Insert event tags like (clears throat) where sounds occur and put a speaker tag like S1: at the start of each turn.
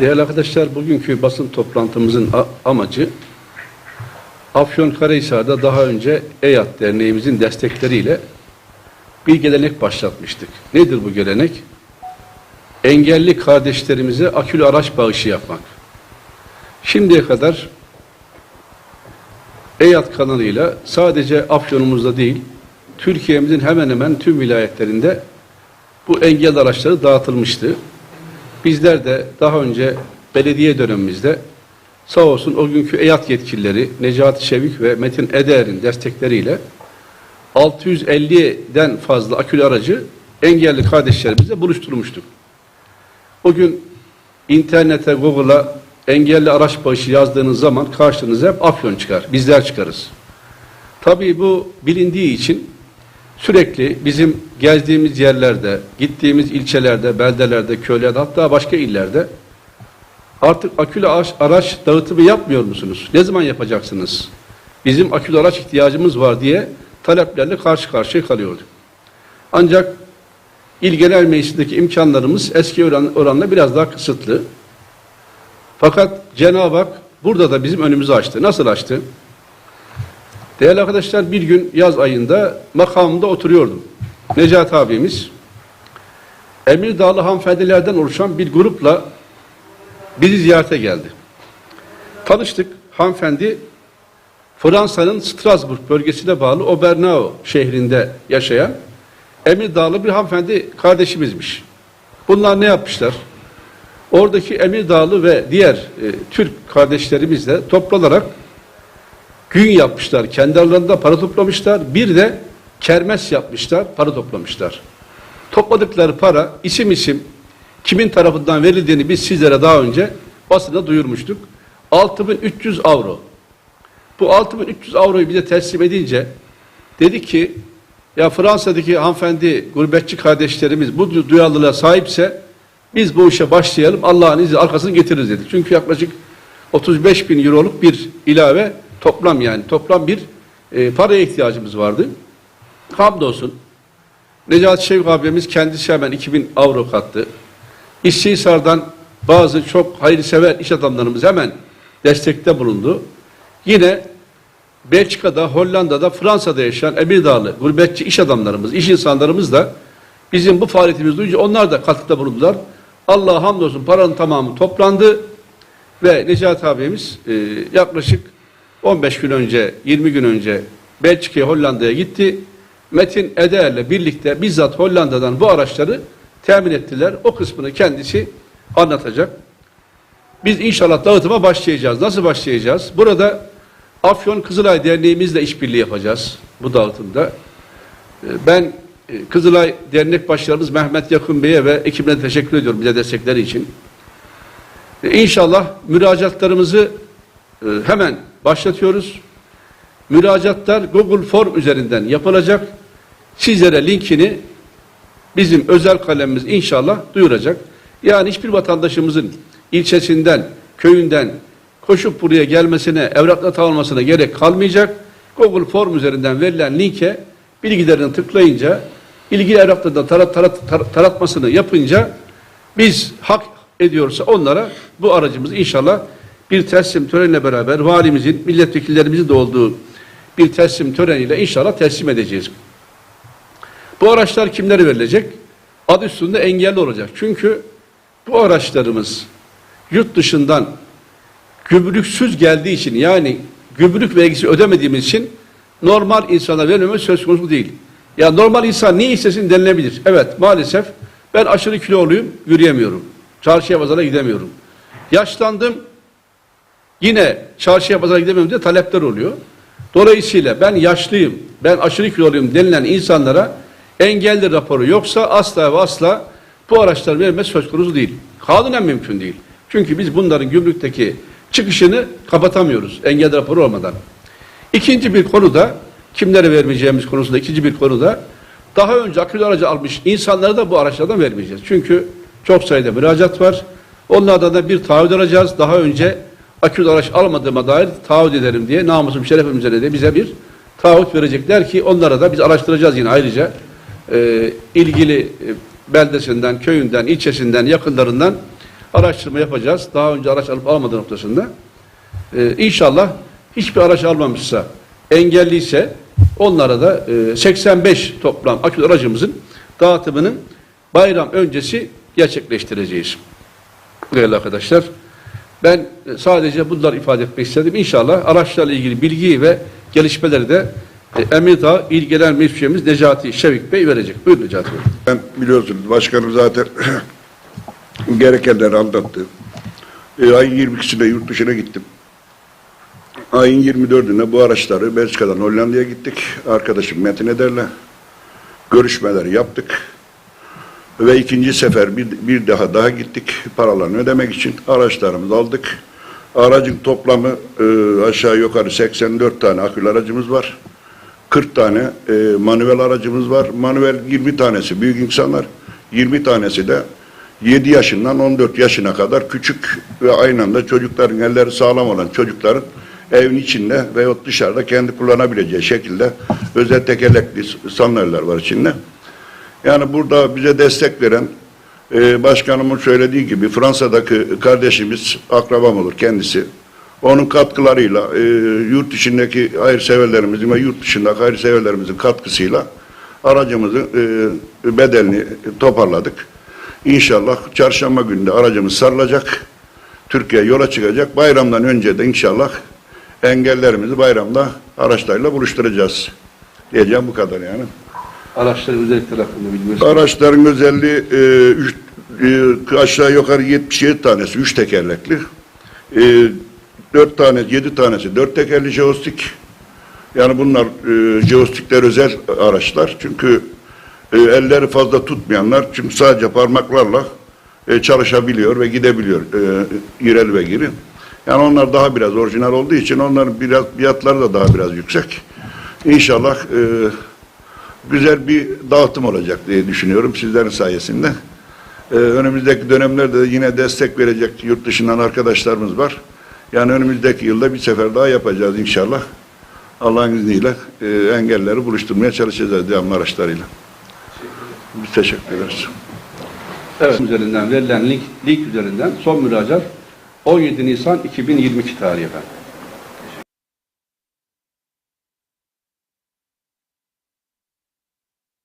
S1: Değerli arkadaşlar, bugünkü basın toplantımızın amacı Afyonkarahisar'da daha önce EYAT Derneğimizin destekleriyle bir gelenek başlatmıştık. Nedir bu gelenek? Engelli kardeşlerimize akülü araç bağışı yapmak. Şimdiye kadar EYAT kanalıyla sadece Afyon'umuzda değil, Türkiye'mizin hemen hemen tüm vilayetlerinde bu engelli araçları dağıtılmıştı. Bizler de daha önce belediye dönemimizde sağ olsun o günkü EYAT yetkilileri Necati Çevik ve Metin Eder'in destekleriyle 650'den fazla akülü aracı engelli kardeşlerimizle buluşturmuştuk. O gün internete, Google'a engelli araç bağışı yazdığınız zaman karşınıza hep Afyon çıkar. Bizler çıkarız. Tabii bu bilindiği için sürekli bizim gezdiğimiz yerlerde, gittiğimiz ilçelerde, beldelerde, köylerde hatta başka illerde artık akülü araç, araç dağıtımı yapmıyor musunuz? Ne zaman yapacaksınız? Bizim akülü araç ihtiyacımız var diye taleplerle karşı karşıya kalıyorduk. Ancak İl Genel Meclisi'ndeki imkanlarımız eski oran, oranla biraz daha kısıtlı. Fakat Cenab-ı Hak burada da bizim önümüzü açtı. Nasıl açtı? Değerli arkadaşlar bir gün yaz ayında makamımda oturuyordum. Necati abimiz Emir Dağlı hanımefendilerden oluşan bir grupla bizi ziyarete geldi. Tanıştık. Hanımefendi Fransa'nın Strasbourg bölgesine bağlı Obernau şehrinde yaşayan Emir Dağlı bir hanımefendi kardeşimizmiş. Bunlar ne yapmışlar? Oradaki Emir Dağlı ve diğer e, Türk kardeşlerimizle toplanarak gün yapmışlar. Kendi aralarında para toplamışlar. Bir de kermes yapmışlar. Para toplamışlar. Topladıkları para isim isim kimin tarafından verildiğini biz sizlere daha önce basında duyurmuştuk. 6300 avro. Bu 6300 avroyu bize teslim edince dedi ki ya Fransa'daki hanımefendi gurbetçi kardeşlerimiz bu du- duyarlılığa sahipse biz bu işe başlayalım Allah'ın izniyle arkasını getiririz dedi. Çünkü yaklaşık 35 bin euroluk bir ilave toplam yani toplam bir e, paraya ihtiyacımız vardı. Hamdolsun Necati Şevk abimiz kendisi hemen 2000 avro kattı. İşçihisar'dan bazı çok hayırsever iş adamlarımız hemen destekte bulundu. Yine Belçika'da, Hollanda'da, Fransa'da yaşayan Emirdağlı gurbetçi iş adamlarımız, iş insanlarımız da bizim bu faaliyetimiz duyunca onlar da katkıda bulundular. Allah'a hamdolsun paranın tamamı toplandı ve Necati abimiz e, yaklaşık 15 gün önce, 20 gün önce Belçika'ya, Hollanda'ya gitti. Metin Eder'le birlikte bizzat Hollanda'dan bu araçları temin ettiler. O kısmını kendisi anlatacak. Biz inşallah dağıtıma başlayacağız. Nasıl başlayacağız? Burada Afyon Kızılay Derneğimizle işbirliği yapacağız bu dağıtımda. Ee, Ben e, Kızılay Dernek Başkanımız Mehmet Yakın Bey'e ve ekibine teşekkür ediyorum bize destekleri için. Ee, İnşallah müracaatlarımızı e, hemen başlatıyoruz. Müracaatlar Google Form üzerinden yapılacak. Sizlere linkini bizim özel kalemimiz inşallah duyuracak. Yani hiçbir vatandaşımızın ilçesinden, köyünden koşup buraya gelmesine, evrakla almasına gerek kalmayacak. Google Form üzerinden verilen linke bilgilerini tıklayınca, ilgili evraklardan tarat, tarat, tar- taratmasını yapınca biz hak ediyorsa onlara bu aracımızı inşallah bir teslim töreniyle beraber valimizin, milletvekillerimizin de olduğu bir teslim töreniyle inşallah teslim edeceğiz. Bu araçlar kimlere verilecek? Adı üstünde engelli olacak. Çünkü bu araçlarımız yurt dışından gümrüksüz geldiği için yani gümrük vergisi ödemediğimiz için normal insana verilmemiz söz konusu değil. Ya normal insan ne istesin denilebilir. Evet maalesef ben aşırı kiloluyum yürüyemiyorum. Çarşıya pazara gidemiyorum. Yaşlandım yine çarşıya pazara gidemiyorum diye talepler oluyor. Dolayısıyla ben yaşlıyım, ben aşırı kiloluyum denilen insanlara engelli raporu yoksa asla ve asla bu araçlar vermez söz konusu değil. Kanunen mümkün değil. Çünkü biz bunların gümrükteki çıkışını kapatamıyoruz engelli raporu olmadan. İkinci bir konu da kimlere vermeyeceğimiz konusunda ikinci bir konu da daha önce akülü aracı almış insanlara da bu araçlardan vermeyeceğiz. Çünkü çok sayıda müracaat var. Onlardan da bir taahhüt alacağız. Daha önce akülü araç almadığıma dair taahhüt ederim diye namusum şerefim üzerine de bize bir taahhüt verecekler ki onlara da biz araştıracağız yine ayrıca e, ilgili e, beldesinden, köyünden, ilçesinden, yakınlarından araştırma yapacağız. Daha önce araç alıp almadığı noktasında. Ee, inşallah hiçbir araç almamışsa, engelliyse onlara da e, 85 toplam akülü aracımızın dağıtımının bayram öncesi gerçekleştireceğiz. Değerli arkadaşlar, ben sadece bunları ifade etmek istedim. İnşallah araçlarla ilgili bilgiyi ve gelişmeleri de e, Emniyet Ağı İl Genel Müdürümüz Necati Şevik Bey verecek. Buyurun Necati Bey.
S2: Ben biliyorsunuz başkanım zaten (clears throat) gerekenleri anlattı. E, ayın 22'sinde yurt dışına gittim. Ayın 24'ünde bu araçları Belçika'dan Hollanda'ya gittik. Arkadaşım Metin Eder'le görüşmeler yaptık. Ve ikinci sefer bir, bir daha daha gittik paralarını ödemek için araçlarımızı aldık. Aracın toplamı e, aşağı yukarı 84 tane akülü aracımız var. 40 tane e, manuel aracımız var. Manuel 20 tanesi büyük insanlar, 20 tanesi de 7 yaşından 14 yaşına kadar küçük ve aynı anda çocukların elleri sağlam olan çocukların evin içinde veyahut dışarıda kendi kullanabileceği şekilde özel tekerlekli sandalyeler var içinde. Yani burada bize destek veren e, başkanımın söylediği gibi Fransa'daki kardeşimiz akrabam olur kendisi. Onun katkılarıyla e, yurt içindeki hayırseverlerimizin ve yurt dışındaki hayırseverlerimizin katkısıyla aracımızın e, bedelini toparladık. İnşallah çarşamba günü de aracımız sarılacak. Türkiye yola çıkacak. Bayramdan önce de inşallah engellerimizi bayramda araçlarla buluşturacağız. Diyeceğim bu kadar yani.
S1: Araçların özellikleri hakkında bilgi
S2: Araçların özelliği e, üç, e, aşağı yukarı 77 tanesi üç tekerlekli. E, 4 tane, 7 tanesi dört tekerli joystick. Yani bunlar e, joystickler özel araçlar. Çünkü e, elleri fazla tutmayanlar çünkü sadece parmaklarla e, çalışabiliyor ve gidebiliyor e, ileri ve geri. Yani onlar daha biraz orijinal olduğu için onların biraz fiyatları da daha biraz yüksek. İnşallah e, güzel bir dağıtım olacak diye düşünüyorum sizlerin sayesinde. Ee, önümüzdeki dönemlerde de yine destek verecek yurt dışından arkadaşlarımız var. Yani önümüzdeki yılda bir sefer daha yapacağız inşallah. Allah'ın izniyle e, engelleri buluşturmaya çalışacağız devamlı araçlarıyla. Biz teşekkür ederiz.
S1: Evet. Üzerinden verilen link, link üzerinden son müracaat 17 Nisan 2022 tarihi efendim.